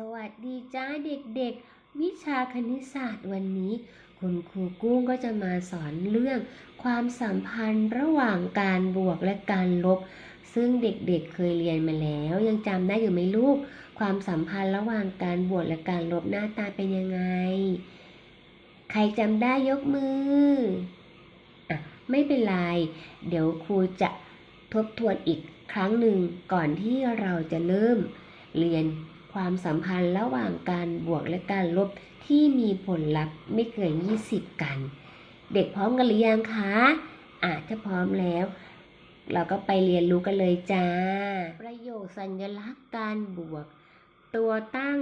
สวัสดีจ้าเด็กๆ วิชาคณิตศาสตร์วันนี้ คุณครูกุ้งก็จะมาสอนเรื่อง ความสัมพันธ์ระหว่างการบวกและการลบ ซึ่งเด็กๆเเคยเรียนมาแล้ว ยังจำได้อยู่ไหมลูก ความสัมพันธ์ระหว่างการบวกและการลบหน้าตาเป็นยังไง ใครจำได้ยกมืออะไม่เป็นไร เดี๋ยวครูจะทบทวนอีกครั้งหนึ่งก่อนที่เราจะเริ่มเรียน ความสัมพันธ์ระหว่างการบวกและการลบที่มีผลลัพธ์ไม่เกิน 20 กัน เด็กพร้อมกันหรือยังคะอะถ้าพร้อมแล้ว เราก็ไปเรียนรู้กันเลยจ้า ประโยคสัญลักษณ์การบวก ตัวตั้ง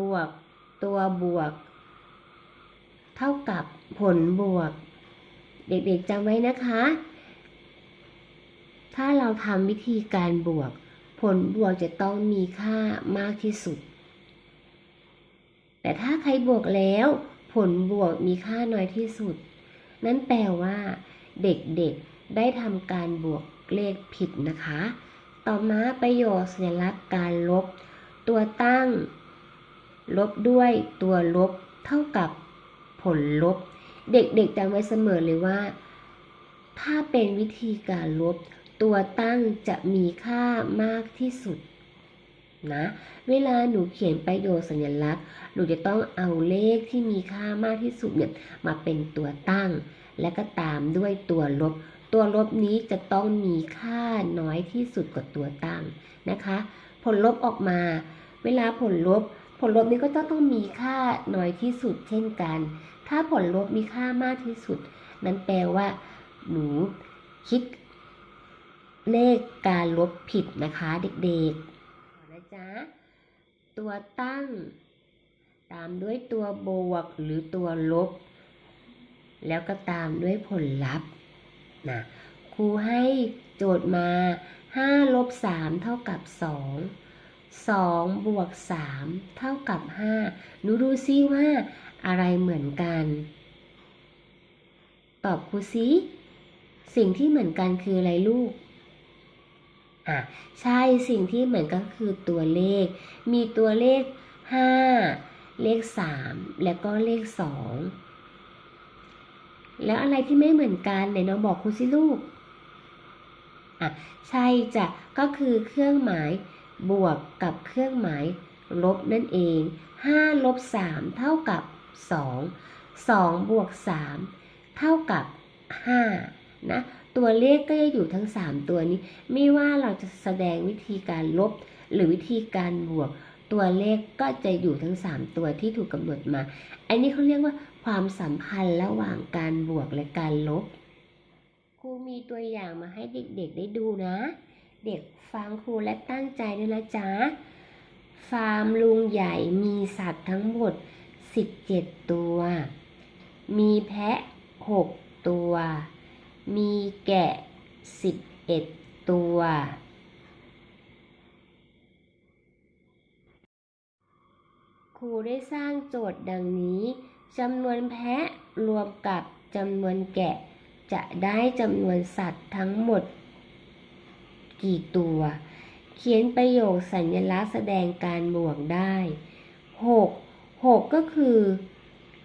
บวก ตัวบวก เท่ากับผลบวก เด็กๆจำไว้นะคะ ถ้าเราทำวิธีการบวก ผลบวกจะต้องมีค่ามากที่สุด แต่ถ้าใครบวกแล้ว ผลบวกมีค่าน้อยที่สุด นั่นแปลว่า เด็กๆได้ทำการบวกเลขผิดนะคะ ต่อมาประโยชน์สัญลักษณ์การลบ ตัวตั้ง ลบด้วยตัวลบเท่ากับผลลบ เด็กๆจำไว้เสมอเลยว่า ถ้าเป็นวิธีการลบ ตัวตั้งจะมีค่ามากที่สุดนะเวลาหนูเขียนประโยชน์สัญลักษณ์ หนูจะต้องเอาเลขที่มีค่ามากที่สุดเนี่ยมาเป็นตัวตั้ง และก็ตามด้วยตัวลบ ตัวลบนี้จะต้องมีค่าน้อยที่สุดกว่าตัวตั้งนะคะ ผลลบออกมา เวลาผลลบ ผลลบนี้ก็จะต้องมีค่าน้อยที่สุดเช่นกัน ถ้าผลลบมีค่ามากที่สุด นั้นแปลว่า หนูคิด เลขการลบผิดนะคะเด็กๆนะจ๊ะตัวตั้ง ตามด้วยตัวบวกหรือตัวลบ แล้วก็ตามด้วยผลลัพธ์นะครูให้โจทย์มา5ลบ3เท่ากับ 2 2บวก3เท่ากับ 5 หนูดูซิว่าอะไรเหมือนกัน ตอบครูซิสิ่งที่เหมือนกันคืออะไรลูก อะใช่สิ่งที่เหมือนกันคือตัวเลข มีตัวเลข 5 เลข 3 แล้วก็เลข 2 แล้วอะไรที่ไม่เหมือนกันไหนน้องบอกครูสิลูกอะใช่จ้ะก็คือเครื่องหมายบวกกับเครื่องหมายลบนั่นเอง 5 ลบ 3 เท่ากับ 2 2 บวก 3 เท่ากับ 5 นะตัวเลขก็จะอยู่ทั้ง 3 ตัวนี้ ไม่ว่าเราจะแสดงวิธีการลบ หรือวิธีการบวก ตัวเลขก็จะอยู่ทั้ง 3 ตัวที่ถูกกำหนดมา อันนี้เขาเรียกว่าความสัมพันธ์ระหว่างการบวกและการลบ ครูมีตัวอย่างมาให้เด็กๆได้ดูนะ เด็กฟังครูและตั้งใจด้วยนะจ๊ะ ฟาร์มลุงใหญ่มีสัตว์ทั้งหมด 17 ตัว มีแพะ 6 ตัว มีแกะ11ตัว ครูได้สร้างโจทย์ดังนี้จำนวนแพะรวมกับจำนวนแกะ จะได้จำนวนสัตว์ทั้งหมด กี่ตัว เขียนประโยคสัญลักษณ์แสดงการบวกได้ 6 6 ก็คือ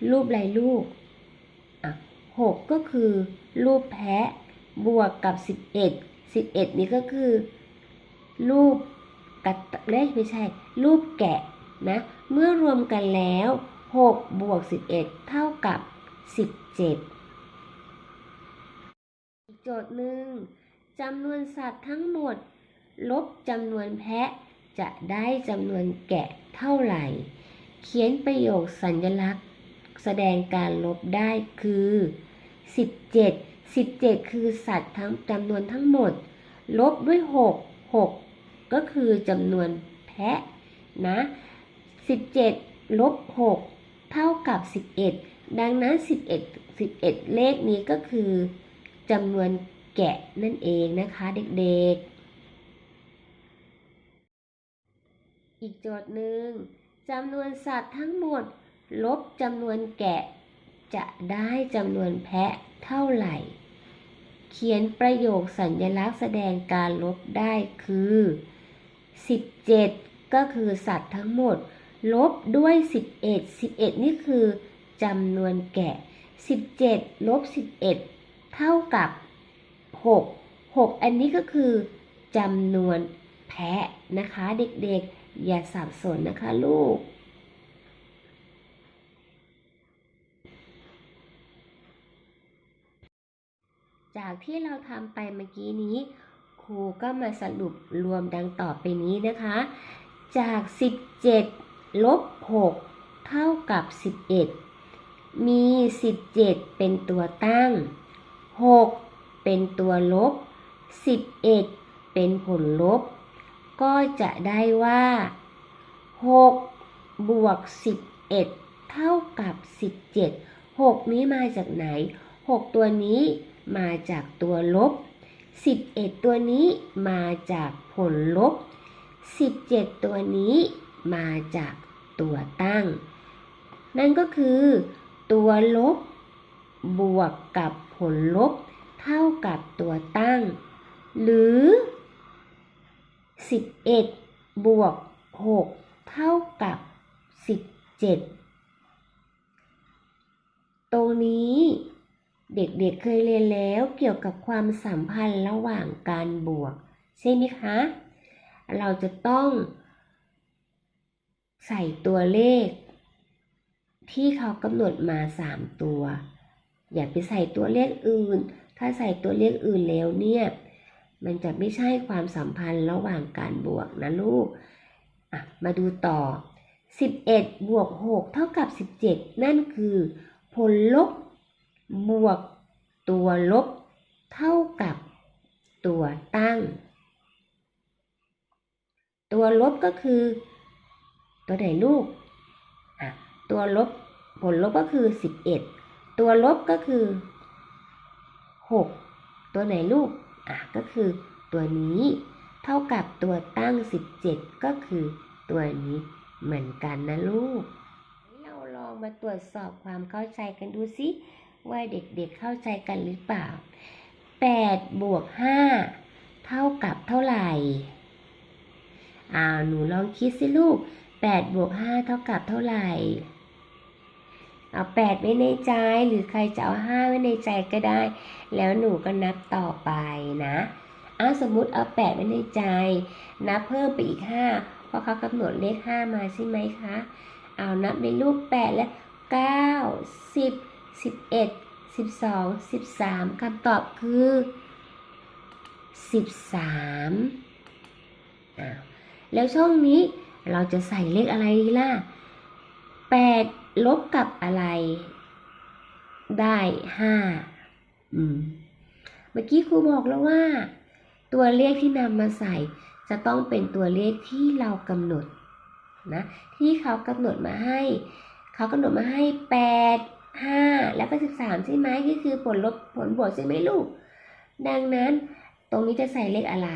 รูปอะไรลูก 6 ก็คือ รูปแพะบวกกับ 11 11 นี้ก็คือ รูปกระเลขไม่ใช่ รูปแกะนะเมื่อรวมกันแล้ว 6 บวก 11 เท่ากับ 17 อีกโจทย์หนึ่งจำนวนสัตว์ทั้งหมด ลบจำนวนแพะจะได้จำนวนแกะเท่าไหร่ เขียนประโยคสัญลักษณ์ แสดงการลบได้คือ 17 17 คือสัตว์ทั้งจำนวนทั้งหมด ลบด้วย 6 6 ก็คือจำนวนแพะนะ17 ลบ 6 เท่ากับ 11 ดังนั้น 11 11 เลขนี้ก็คือจำนวนแกะนั่นเองนะคะเด็กๆ อีกโจทย์หนึ่งจำนวนสัตว์ทั้งหมด ลบจำนวนแกะ จะได้จำนวนแพะเท่าไหร่ เขียนประโยคสัญลักษณ์แสดงการลบได้คือ 17 ก็คือสัตว์ทั้งหมด ลบด้วย 11 11 นี่คือจำนวนแกะ 17 ลบ 11 เท่ากับ 6 6 อันนี้ก็คือจำนวนแพะนะคะ เด็กๆ อย่าสับสนนะคะลูก จากที่เราทำไปเมื่อกี้นี้ ครูก็มาสรุปรวมดังต่อไปนี้นะคะ จาก 17 ลบ 6 เท่ากับ 11 มี 17 เป็นตัวตั้ง 6 เป็นตัวลบ 11 เป็นผลลบ ก็จะได้ว่า 6 บวก 11 เท่ากับ 17 6 นี้มาจากไหน 6 ตัวนี้ มาจากตัวลบ 11 ตัวนี้มาจากผลลบ 17 ตัวนี้มาจากตัวตั้ง นั่นก็คือ ตัวลบบวกกับผลลบ เท่ากับตัวตั้ง หรือ 11 บวก 6 เท่ากับ 17 ตรงนี้ เด็กๆเเคยเรียนแล้วเกี่ยวกับความสัมพันธ์ระหว่างการบวก ใช่ไหมคะ เราจะต้องใส่ตัวเลข ที่เขากำหนดมา 3 ตัว อย่าไปใส่ตัวเลขอื่น ถ้าใส่ตัวเลขอื่นแล้วเนี่ย มันจะไม่ใช่ความสัมพันธ์ระหว่างการบวกนะลูกอะมาดูต่อ 11 บวก 6 เท่ากับ 17 นั่นคือ ผลลบ บวกตัวลบเท่ากับตัวตั้ง ตัวลบก็คือ ตัวไหนลูก ตัวลบผลลบก็คือ 11 ตัวลบก็คือ 6 ตัวไหนลูก อะก็คือตัวนี้ เท่ากับตัวตั้ง 17 ก็คือตัวนี้เหมือนกันนะลูก เราลองมาตรวจสอบความเข้าใจกันดูสิ ว่าเด็กๆเข้าใจกันหรือเปล่า 8 บวก 5 เท่ากับเท่าไหร่อ้าวหนูลองคิดสิลูก 8 บวก 5 เท่ากับเท่าไหร่ เอา 8 ไว้ในใจหรือใครจะเอา 5 ไว้ในใจก็ได้ แล้วหนูก็นับต่อไปนะอ้าวสมมุติเอา 8 ไว้ในใจ นับเพิ่มไปอีก 5 เพราะเขากำหนดเลข 5 มาใช่ไหมคะ เอานับในรูป 8 และ9 10 11 12 13คำตอบคือ 13อ้าวแล้วช่องนี้เราจะใส่เลขอะไรดีล่ะ 8 ลบกับอะไร ได้5อืมเมื่อกี้ครูบอกแล้วว่า ตัวเลขที่นำมาใส่จะต้องเป็นตัวเลขที่เรากำหนดนะที่เขากำหนดมาให้ เขากำหนดมาให้ 8 5แล้วก็13ใช่ไหมก็คือผลลบผลบวกใช่ไหมลูก ดังนั้นตรงนี้จะใส่เลขอะไร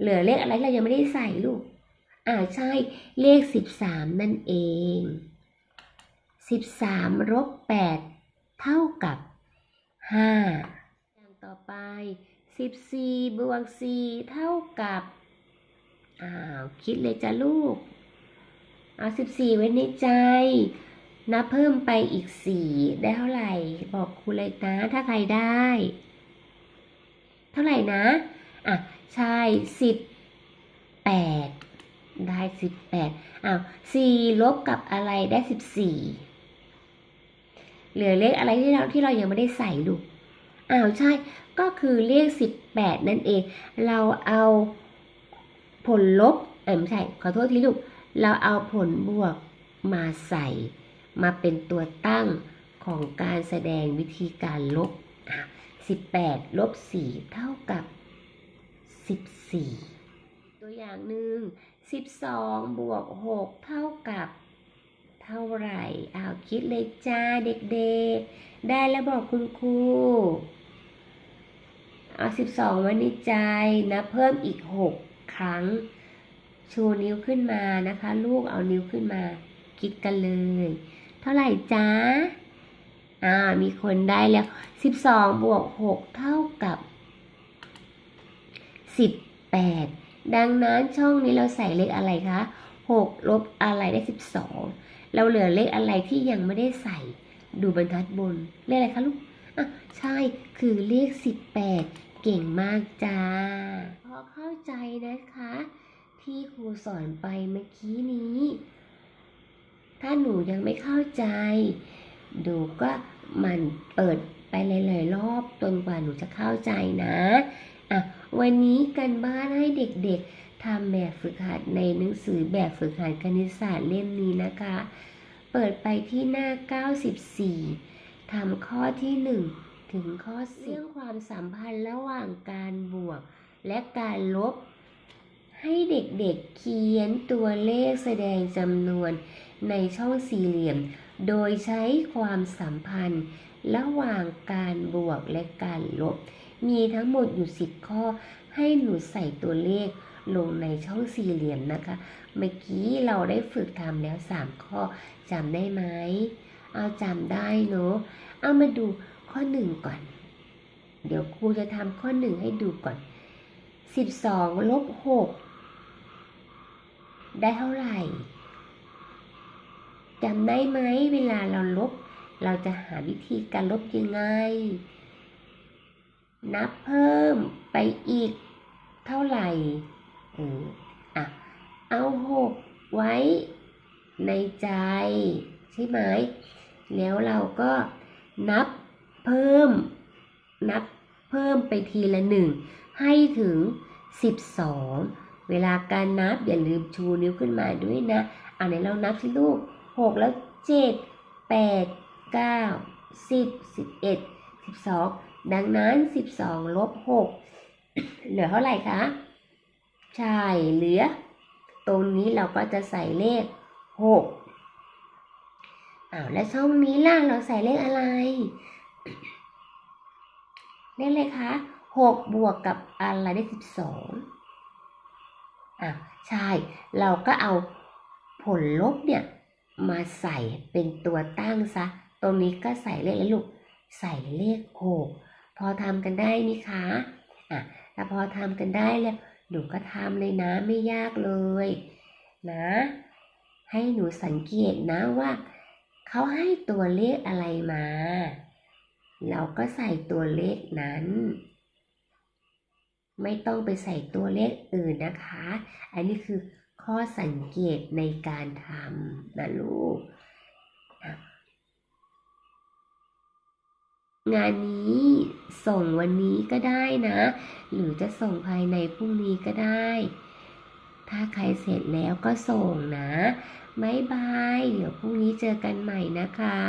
เหลือเลขอะไรเรายังไม่ได้ใส่ลูก อ่าใช่เลข13นั่นเอง13ลบ8เท่ากับ5อย่างต่อไป14บวก4เท่ากับอ้าวคิดเลยจ้ะลูก เอา14ไว้ในใจ นับเพิ่มไปอีก4ได้เท่าไหร่ บอกครูเลยนะ ถ้าใครได้ เท่าไหร่นะอะใช่18ได้18อ้าว4ลบกับอะไรได้14เหลือเลขอะไรที่เราที่เรายังไม่ได้ใส่ลูกอ้าวใช่ก็คือเลข18นั่นเอง เราเอาผลลบเออไม่ใช่ขอโทษทีลูกเราเอาผลบวกมาใส่ มาเป็นตัวตั้งของการแสดงวิธีการลบ 18 ลบ 4 เท่ากับ 14 ตัวอย่างหนึ่ง 12 บวก 6 เท่ากับ เท่าไหร่อ้าวคิดเลยจ้าเด็กๆ ได้แล้วบอกคุณครูเอา12ไว้ในใจนะเพิ่มอีก 6 ครั้ง ชูนิ้วขึ้นมานะคะ ลูกเอานิ้วขึ้นมา คิดกันเลย ท่าไหร่จ้าอ่า มีคนได้แล้ว12บวก6เท่ากับ18ดังนั้นช่องนี้เราใส่เลขอะไรคะหกลบอะไรได้สิบสองเราเหลือเลขอะไรที่ยังไม่ได้ใส่ ดูบรรทัดบน เลขอะไรคะลูกอะใช่คือเลขสิบแปดเก่งมากจ้า พอเข้าใจนะคะ ที่ครูสอนไปเมื่อกี้นี้ ถ้าหนูยังไม่เข้าใจดูก็มันเปิดไปหลายๆรอบจนกว่าหนูจะเข้าใจนะ อะ วันนี้กันบ้านให้เด็กๆทำแบบฝึกหัดในหนังสือแบบฝึกหัดคณิตศาสตร์เล่มนี้นะคะ เปิดไปที่หน้า 94ทำข้อที่ 1 ถึงข้อ10เรื่องความสัมพันธ์ระหว่างการบวก และการลบ ให้เด็กๆเขียนตัวเลขแสดงจำนวน ในช่องสี่เหลี่ยม โดยใช้ความสัมพันธ์ ระหว่างการบวกและการลบ มีทั้งหมดอยู่10ข้อ ให้หนูใส่ตัวเลขลงในช่องสี่เหลี่ยมนะคะ เมื่อกี้เราได้ฝึกทำแล้ว3ข้อจำได้ไหม เอาจำได้เนอะเอามาดูข้อ1ก่อน เดี๋ยวครูจะทำข้อ1ให้ดูก่อน12ลบ6ได้เท่าไหร่ จำได้ไหมเวลาเราลบ เราจะหาวิธีการลบยังไง นับเพิ่มไปอีกเท่าไหร่เอออะเอาหกไว้ในใจใช่ไหมแล้วเราก็นับเพิ่ม นับเพิ่มไปทีละหนึ่งให้ถึง 12 เวลาการนับอย่าลืมชูนิ้วขึ้นมาด้วยนะอ่าไหนเรานับสิลูก 6แล้ว7 8 9 10 11 12ดังนั้น12ลบ6เหลือเท่าไหร่คะ ใช่ เหลือ ตรงนี้เราก็จะใส่เลข6อ้าวและช่องนี้ล่ะเราใส่เลขอะไร เลขอะไรคะ6บวกกับอะไรได้12อะใช่ เราก็เอาผลลบเนี่ย มาใส่เป็นตัวตั้งซะ ตรงนี้ก็ใส่เลขแล้วลูก ใส่เลขหกพอทำกันได้นี่คะอะถ้าพอทำกันได้แล้ว หนูก็ทำเลยนะไม่ยากเลย นะ ให้หนูสังเกตนะว่า เขาให้ตัวเลขอะไรมา เราก็ใส่ตัวเลขนั้นไม่ต้องไปใส่ตัวเลขอื่นนะคะ อันนี้คือ ข้อสังเกตในการทำนะลูก งานนี้ส่งวันนี้ก็ได้นะ หรือจะส่งภายในพรุ่งนี้ก็ได้ ถ้าใครเสร็จแล้วก็ส่งนะ บ๊ายบาย เดี๋ยวพรุ่งนี้เจอกันใหม่นะคะ